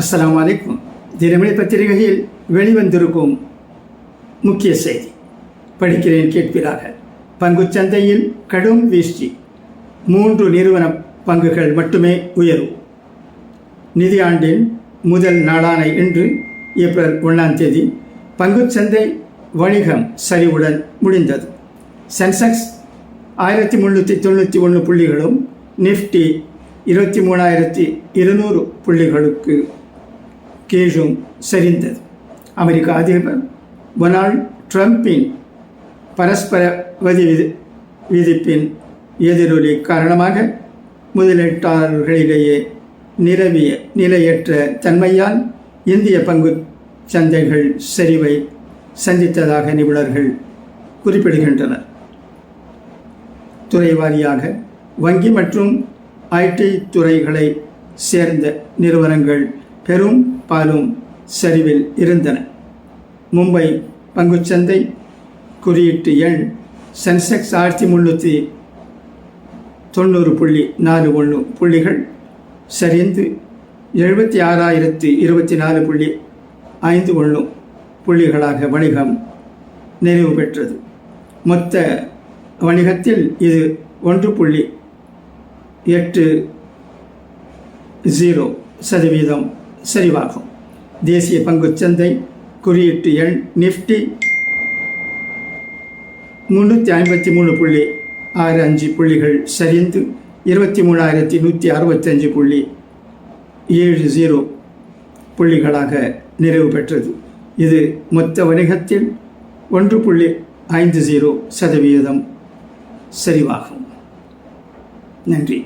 அஸ்லாம் அலைக்கும். தினமணி பத்திரிகையில் வெளிவந்திருக்கும் முக்கிய செய்தி. படிக்கிறேன் கேட்கிறாக பங்குச்சந்தையில் கடும் வீழ்ச்சி. மூன்று நிறுவன பங்குகள் மட்டுமே உயர்வு நிதியாண்டின் முதல் நாளான இன்று ஏப்ரல் ஒன்றாம் தேதி பங்குச்சந்தை வணிகம் சரிவுடன் முடிந்தது. சென்செக்ஸ் ஆயிரத்தி முந்நூற்றி தொண்ணூற்றி ஒன்று புள்ளிகளும் நிஃப்டி இருபத்தி மூணாயிரத்தி இருநூறு புள்ளிகளுக்கு கீழும் சரிந்தது அமெரிக்க அதிபர் டொனால்ட் ட்ரம்பின் பரஸ்பர வதி விதி விதிப்பின் எதிரொலி காரணமாக முதலீட்டாளர்களிடையே நிரவிய நிலையற்ற தன்மையால் இந்திய பங்கு சந்தைகள் சரிவை சந்தித்ததாக நிபுணர்கள் குறிப்பிடுகின்றனர். துறை வாரியாக வங்கி மற்றும் ஐடி துறைகளை சேர்ந்த நிறுவனங்கள் பெரும் பாலும் சரிவில் இருந்தன. மும்பை பங்குச்சந்தை குறியீட்டு எண் சென்செக்ஸ் ஆயிரத்தி முந்நூற்றி தொண்ணூறு புள்ளி நாலு ஒன்று புள்ளிகள் சரிந்து எழுபத்தி ஆறாயிரத்தி இருபத்தி நாலு புள்ளி ஐந்து ஒன்று புள்ளிகளாக வணிகம் நிறைவு பெற்றது. மொத்த வணிகத்தில் இது ஒன்று புள்ளி எட்டு ஜீரோ சதவீதம். சரிவாகும் தேசிய பங்குச்சந்தை குறியீட்டு எண் நிஃப்டி முந்நூற்றி ஐம்பத்தி மூணு புள்ளி ஆறு அஞ்சு புள்ளிகள் சரிந்து இருபத்தி மூணாயிரத்தி நூற்றி அறுபத்தஞ்சு புள்ளி ஏழு ஜீரோ புள்ளிகளாக நிறைவு பெற்றது. இது மொத்த வணிகத்தில் ஒன்று புள்ளி ஐந்து ஜீரோ சதவீதம் சரிவாகும் நன்றி.